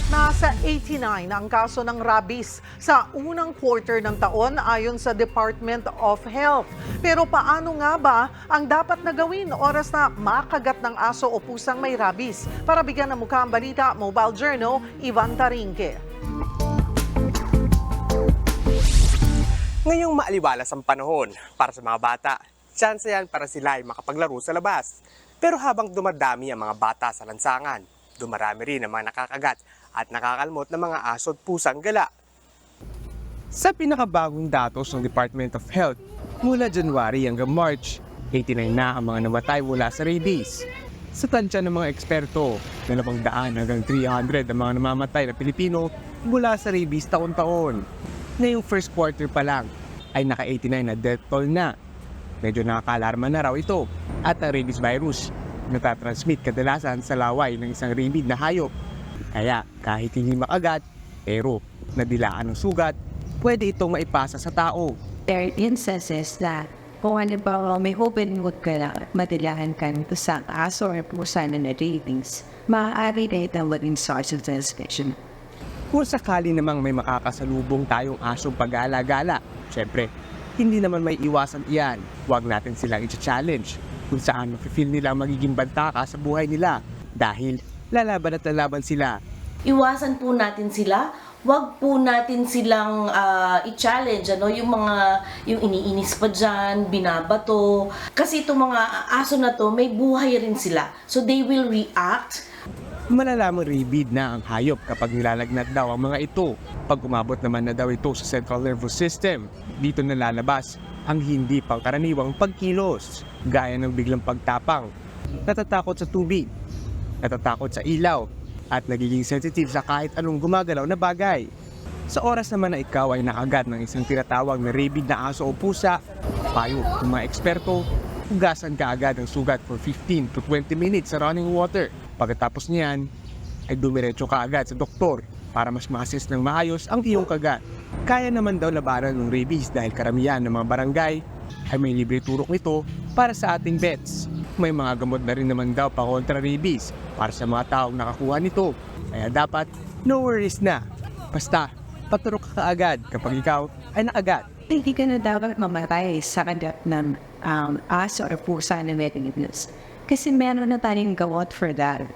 Umakyat na sa 89 ang kaso ng rabies sa unang quarter ng taon ayon sa Department of Health. Pero paano nga ba ang dapat na gawin oras na makagat ng aso o pusang may rabies? Para bigyan ng mukha ang balita, Mobile Journal, Ivan Tarinque. Ngayong maaliwalas ang panahon para sa mga bata, chance yan para sila ay makapaglaro sa labas. Pero habang dumadami ang mga bata sa lansangan, dumarami rin ang mga nakakagat at nakakalmot ng mga aso at pusang gala. Sa pinakabagong datos ng Department of Health, mula January hanggang March, 89 na ang mga namatay mula sa rabies. Sa tansya ng mga eksperto, 200 hanggang 300 ang mga namamatay na Pilipino mula sa rabies taon-taon. Ngayong first quarter pa lang, ay naka-89 na death toll na. Medyo nakakalarma na raw ito at ang rabies virus natatransmit kadalasan sa laway ng isang rabid na hayop. Kaya kahit hindi makagat, pero nadilaan ng sugat, pwede itong maipasa sa tao. there are instances that kung ano ba may open wood ka na madilahan ka nito sa aso or pusa na na-ratings, maaari na itong maging source of transmission. Kung sakali namang may makakasalubong tayong asong pag-alagala, syempre, hindi naman may iwasan iyan. Huwag natin silang i-challenge kung saan mafe-feel nila magiging bantaka sa buhay nila dahil lalaban at lalaban sila iwasan po natin sila. Huwag po natin silang ah, i-challenge, ano, yung mga, yung iniinis pa dyan, binabato. Kasi itong mga aso na to, may buhay rin sila. So they will react. Malalaman rabid na ang hayop kapag nilalagnat daw ang mga ito. Pag umabot naman na daw ito sa central nervous system, dito nalalabas ang hindi pangkaraniwang pagkilos, gaya ng biglang pagtapang, natatakot sa tubig, natatakot sa ilaw, at nagiging sensitive sa kahit anong gumagalaw na bagay. Sa oras naman na ikaw ay nakagat ng isang tinatawag na rabid na aso o pusa, payo ng mga eksperto, hugasan ka agad ang sugat for 15 to 20 minutes sa running water. Pagkatapos niyan, ay dumiretso ka agad sa doktor para mas ma-assess ng maayos ang iyong kagat. Kaya naman daw labanan ng rabies dahil karamihan ng mga barangay ay may libre turok nito para sa ating vets. May mga gamot na rin naman daw pa kontra rabies para sa mga taong nakakuha nito. Kaya dapat no worries na. Basta, paturok ka agad kapag ikaw ay nakagat. Hindi ka na dapat mamatay sa kagat ng um, aso or pusa na may. Kasi meron na tayong gawot for that.